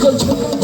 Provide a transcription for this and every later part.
Good.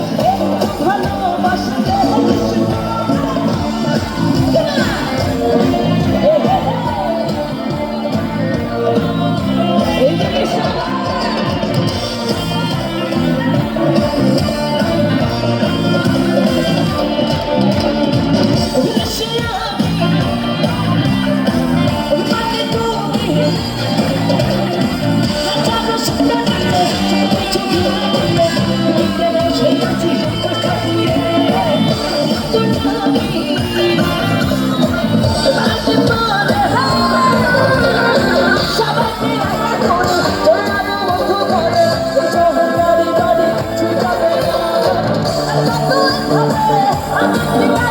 কি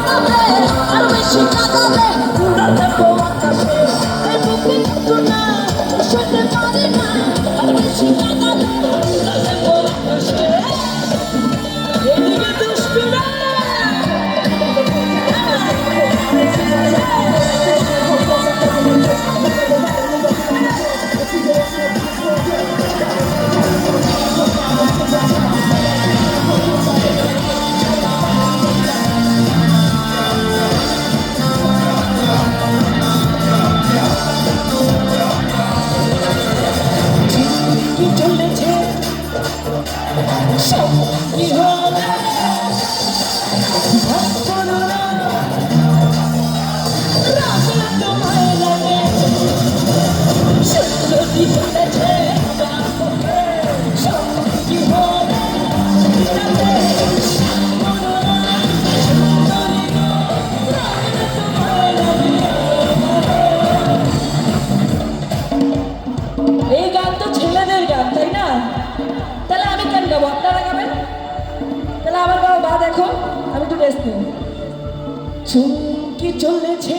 চুমকি চলেছে।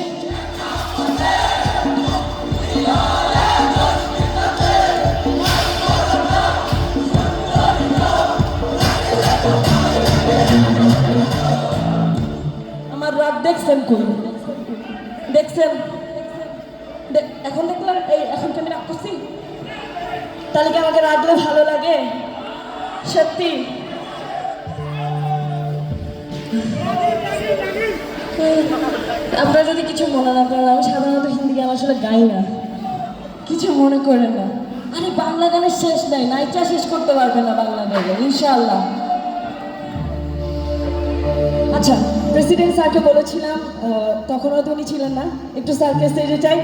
আমার রাত দেখছেন কই? দেখছেন? এখন দেখলাম, এই, এখন কি করছি? তাহলে কি আমাকে রাখলে ভালো লাগে? সত্যি। আপনারা যদি কিছু মনে না করেন আমি সাধারণত হিন্দি গান আসলে গাই না। কিছু মনে করেন না। আরে, বাংলা গানের শেষ নাই নাইচা শেষ করতে পারবে না বাংলা গানে ইনশাআল্লাহ। আচ্ছা প্রেসিডেন্ট স্যারকে বলেছিলাম তখন হয়তো উনি ছিলেন না, একটু স্যারকে স্টেজে চাই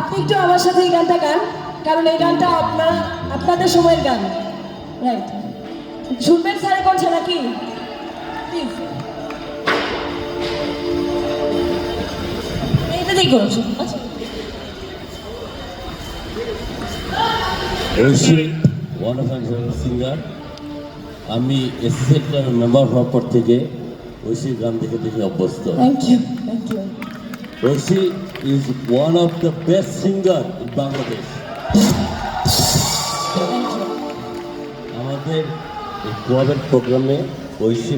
আপনি একটু আমার সাথে এই গানটা গান, কারণ এই গানটা আপনার, আপনাদের সময়ের গান। রাইট শুনবেন স্যারে করছে নাকি? প্লিজ এইটাতেই করছি। আচ্ছা। ওয়ান অফ সিঙ্গার আমি এসএসএল মেম্বার হওয়ার পর থেকে ঐশীর গান দেখে দেখে অভ্যস্ত। Oishi is one of the best singer in Bangladesh আমাদের ক্লাবের প্রোগ্রামে ঐশী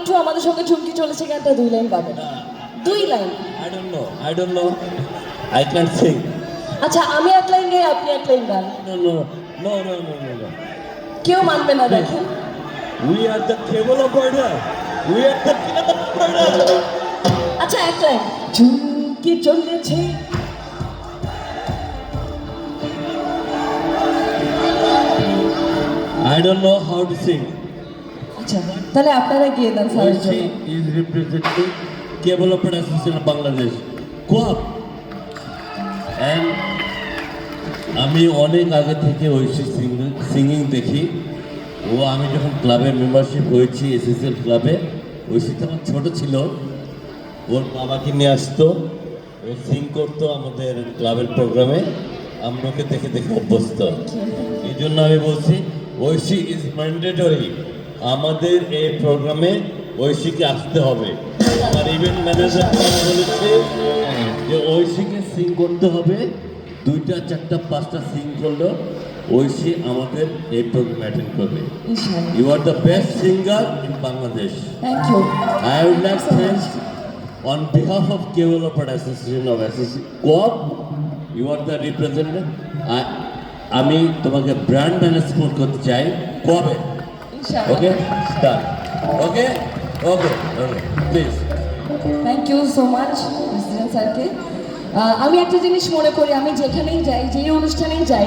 একটু আমাদের সঙ্গে চুমকি চলেছে গানটা দুই লাইন গাবেন দুই line. I don't know I don't know I can sing আচ্ছা আমি এক লাইন গাই আপনি এক লাইন গান। No no no no no no কেউ মানবে না দেখেন we are the cable operator we are the cable operator আচ্ছা এক লাইন। চুমকি চলেছে। I don't know how to sing. আচ্ছা তাহলে আপনারা গিয়ে দেন is representing Cable Operator Association of Bangladesh. Co-op. আমি অনেক আগে থেকে ঐশী সিঙ্গিং দেখি। ও আমি যখন ক্লাবের মেম্বারশিপ হয়েছি এসএসএল ক্লাবে ঐশী তখন ছোট ছিল। ওর বাবাকে নিয়ে আসতো ও সিং করতো আমাদের ক্লাবের প্রোগ্রামে আমরা ওকে দেখে দেখে অভ্যস্ত। এই জন্য আমি বলছি ঐশী ইজ ম্যান্ডেটরি আমাদের এই প্রোগ্রামে ঐশীকে আসতে হবে। আমার ইভেন্ট ম্যানেজার বলেছে যে ঐশীকে সিং করতে হবে। দুইটা চারটা পাঁচটা সিং করল। ঐশী আমাদের এই প্রোগ্রাম অ্যাটেন্ড করবে। You are the best singer in Bangladesh thank you to thank on behalf of Cable Operator Association of Association Co-op, you are the representative. I, আমি তোমাকে ব্র্যান্ড ম্যানেজমেন্ট করতে চাই কবে? Okay start okay okay okay please thank you so much president স্যারকে আমি একটা জিনিস মনে করি আমি যেখানেই যাই যেই অনুষ্ঠানেই যাই